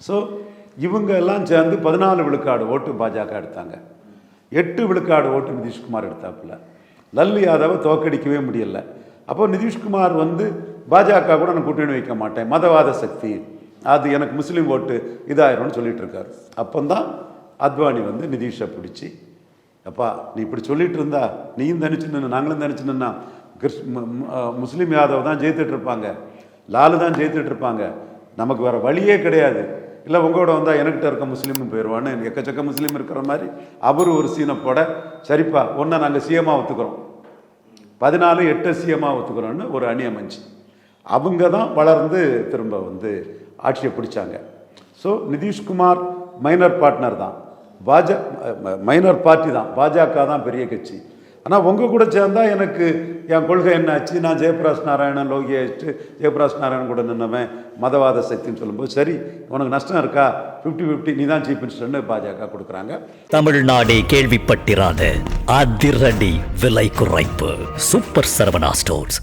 So இவங்க எல்லாம் சேர்ந்து பதினாலு விழுக்காடு ஓட்டு பாஜக எடுத்தாங்க. எட்டு விழுக்காடு ஓட்டு நிதிஷ்குமார் எடுத்தாப்புல. லல்லு யாதவை தோக்கடிக்கவே முடியல. அப்போ நிதிஷ்குமார் வந்து பாஜக கூட நான் கூட்டணி வைக்க மாட்டேன். மதவாத சக்தி. அது எனக்கு முஸ்லீம் ஓட்டு இதாயிரும்னு சொல்லிட்டு இருக்காரு அப்போந்தான் அத்வானி வந்து நிதிஷை பிடிச்சி அப்பா நீ இப்படி சொல்லிட்டு இருந்தா நீயும் தனிச்சு நின்று நாங்களும் தனிச்சு நின்னா முஸ்லீம் யாதவ் தான் ஜெயித்துட்டு இருப்பாங்க லாலு தான் ஜெயித்துட்டு இருப்பாங்க நமக்கு வேற வழியே கிடையாது. இல்லை உங்களோட வந்தால் எனக்கிட்ட இருக்க முஸ்லீமும் போயிடுவான்னு எக்கச்சக்க முஸ்லீம் இருக்கிற மாதிரி அவர் ஒரு சீனை போட சரிப்பா ஒன்றை நாங்கள் சிஎமாக ஒத்துக்கிறோம். பதினாலு எட்டு சிஎம்மாக ஒத்துக்கிறோன்னு ஒரு அணி அமைஞ்சு. அவங்க தான் வளர்ந்து திரும்ப வந்து ஆட்சியை பிடிச்சாங்க. ஸோ நிதிஷ்குமார் மைனர் பார்ட்னர் தான். பாஜ மைனர் பார்ட்டி தான். பாஜக தான் பெரிய கட்சி. ஆனால் உங்கள் கூட சேர்ந்தா எனக்கு என் கொள்கை என்னாச்சு நான் ஜெயபிரகாஷ் நாராயணன் லோகியாச்சு ஜெயபிரகாஷ் நாராயணன் கூட நின்னவன் மதவாத சக்தின்னு சொல்லும்போது சரி உனக்கு நஷ்டம் இருக்கா? ஃபிஃப்டி ஃபிஃப்டி நீ தான் சீஃப் மினிஸ்டர்னு பாஜக கொடுக்குறாங்க. தமிழ்நாடே கேள்விப்பட்டிராத அதிரடி விலை குறைப்பு. Super Saravana stores